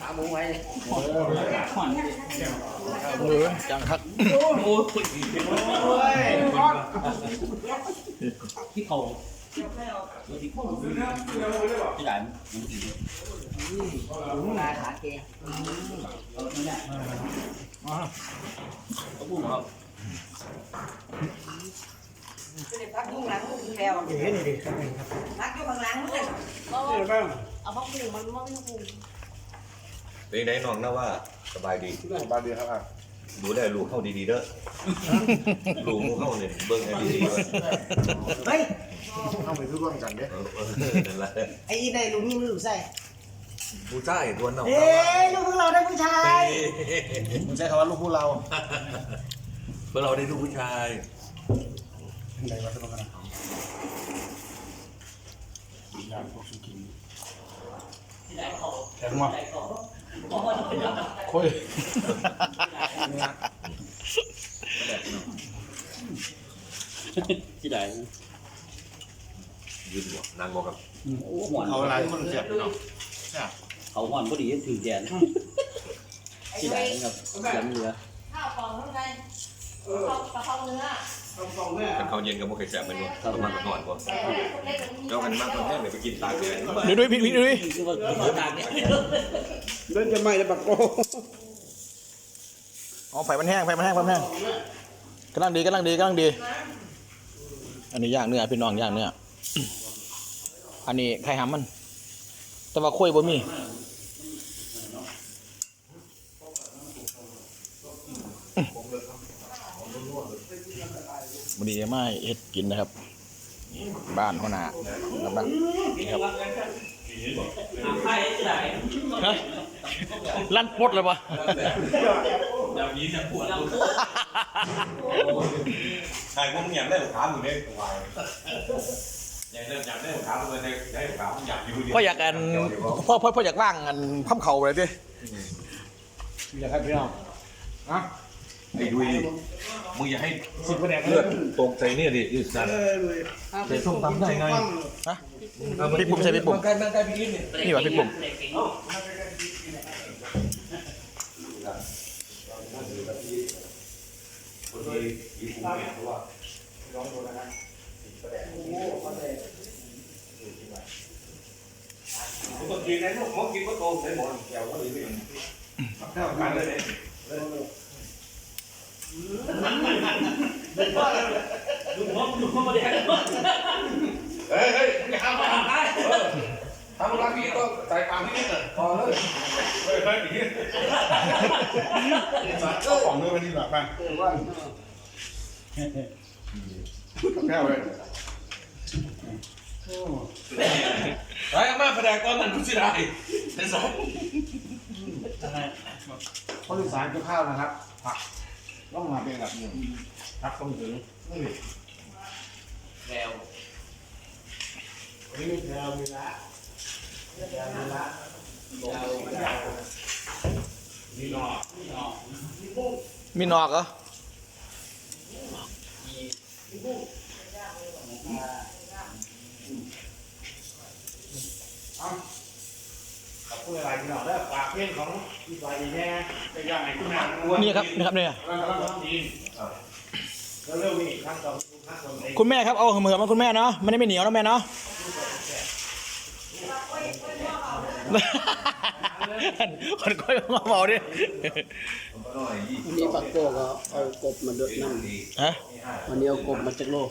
ขาหมูไว้เออจังคักที่เขาที่ไหนมันสีหมูนาขาเกงเขาพูดครับ พักยุ่งหลังยุ่งแถวเห็นดิครับพักยุ่งข้างหลังเลยนี่บ้างเอาพักผูมันว่าไม่ผูเป็นไงน้องนะว่าสบายดี สบายดีครับอะดูได้ลูกเข้าดีๆเด้อลูกมูเข้าเนี่ยเบิ่งให้ดีๆเว้ยเฮ้ยเอาไปคือร่วมกันเด้เออเออนั่นแหละไอ้ในลุงนี่ลูกใส่ผู้ชายตัวน้องเอ้ยลูกพวกเราได้ผู้ชายผมใช้คำว่าลูกผู้เราเมื่อเราได้ลูกผู้ชาย ไหนวะสมกันยางพวกสุกินที่ไหนเขาแข็งว่ะที่ไหนเขาคุยที่ไหนยืนหัวนั่งมองกับโอ้หวานเอาอะไรมันเจ็บเนาะเขาหวานพอดีถือแดนที่ไหนครับยำเรือข้าวกล่องเท่าไหร่ข้าวกะเพราเนื้อ กันเขาเย็นกับพวกไก่แสบมันด้วยประมาณก่อนก่อนเล็กๆเจ้ากันมากคนแรกเลยไปกินตากแดดดูด้วยพี่พี่ดูด้วยคือว่าเขาตากเนี่ยเล่นจะไม่ได้ปักโก้อ๋อไฟมันแห้งไฟมันแห้งไฟมันแห้งกำลังดีกำลังดีกำลังดี อันนี้ย่างเนื้อพี่น้องย่างเนื้ออันนี้ไข่หำมัน แต่ว่าคุยบ่มี วันนี้มาเฮ็ดกินนะครับนี่บ้านหัวหน้าครับบ้านนี่ครับใครที่ไหนฮะลั่นปดเลยปะแบบนี้จะปวดใช่พวกมึงอยากได้ลูกค้ามึงได้ตัววายอยากได้อยากได้ลูกค้ามึงได้ได้ลูกค้ามึงอยากอยู่เดียวพ่ออยากกันพ่อพ่อพ่ออยากว่างกันพับเข่าเลยดิอยากให้พี่น้องอะ ไอ้ดุยมึงอย่าให้สิบคะแนนเลือดตกใจเนี่ยดิอีสันเออเลยใส่ส้มตำได้ไงฮะพี่ปุ่มใช่พี่ปุ่มมันใกล้มันใกล้พี่ลิ้นเนี่ยนี่วะพี่ปุ่มผมก็กินได้ลูกผมกินก็โตได้หมดแก้วก็เลยไม่เท่ากันเลย ดูหัวดูหัวมาแดงเฮ้ยเฮ้ยอย่าทำมาทำรักพี่ก็ใส่ตามพี่นี่พอเลยเฮ้ยเฮ้ยพี่เจ้าของเนื้อวันนี้หลับไปว่าแก้วเลยไอ้มาแสดงตอนนั้นรู้สิได้ใช่สองคนอีสานกินข้าวนะครับผัก ต้องมาเป็นแบบนี้ผักต้องถึงนี่แล้วนี่มีแก้วมีละแก้วมีละมีหนอมีนอกเหรอ ขอบคุณอะไรพี่น้องแล้วฝากเพลงของพี่สายดีแน่ไปย่างไหนคุณแม่นี่ครับนี่ครับเนี่ยแล้วก็จีนแล้วเร็วนี่ครั้งสองครั้งสองคุณแม่ครับเอาเหมือนมาคุณแม่เนาะไม่ได้ไม่เหนียวนะแม่เนาะ คนก้อยมาบอกดิวันนี้ปักโก้ก็เอากบมาเดดน้ฮะำวันนี้เอากบมาจากโลก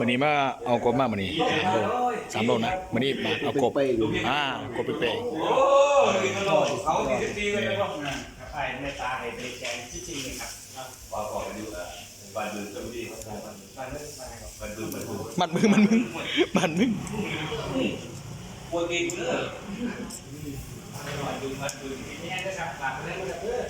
วันนี้มาเอากบมาวันนี้สามโลสามโลนะวันนี้มาเอากบเป้งอ่ากบไปเปย์โอ้ยเขาดีดีเลยว่าไอ้ในตาไอ้เป็นแกงจริงๆเลยครับว่าก่อนดูอะบ้านดื่มเจ้าดีเขาบ้านมาเล่นมาครับบ้านดื่มบ้านดื่มมันมึงมั นมึงมันมึงปวดกินเด้อนี่นะครับฝากเล่นกับเพื่อน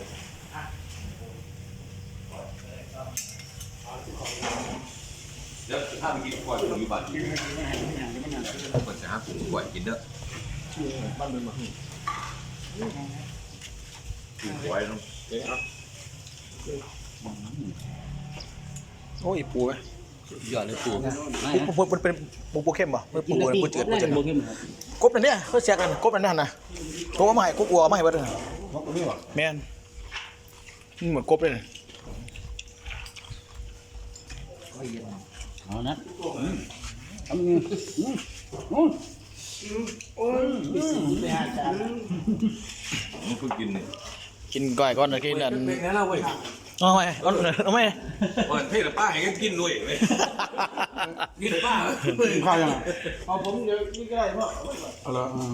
เดี๋ยวถ้าไปกินก่อนอยู่บ้านมันจะหาผมก่อนกินเด้อบ้านดื่มมากินไว้ต้องโอ้ยปูไหมหยอดเลยปูปูปูปูเป็นปูปูเข้มป่ะปูปูปูจืดปูจืดโบเข้มครับกบนั่นเนี่ยเขาเสียกันกบนั่นนั่นนะ ตัวเอามาให้กบอัวเอามาให้เบิดเลยนกตัวนี้หรอแม่นนี่เหมือนกบเลยนะเอานะอืมทำยังไงอืมอืมไปหาจานมันเพิ่งกินเนี่ยกินก้อยก่อนนะกินอันเป็นไงล่ะเว้ย เอาไหมเอาเอาไหมวันเทศป้าให้กันกินด้วยเว้ยกินป้ากินข้าวยังไงเอาผมเดี๋ยวนี่ก็ได้พ่อเอาละอืม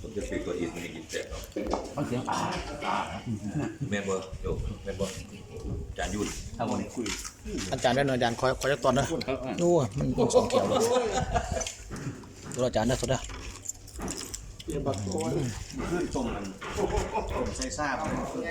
ผมจะปิดตัวอินไม่กินแซ่บหรอกฟังเสียงอ่าแม่นบ่โยกแม่นบ่จานยุ่นถ้าวันนี้คุยอาจารย์ได้หน่อยอาจารย์คอยคอยจะตอนนะโอ้ยมันมันสองเขียวเลยตัวอาจารย์ได้สุดแล้วเดี๋ยวบักโก้ขึ้นตรงมันส่งใส่ซ่าไปแ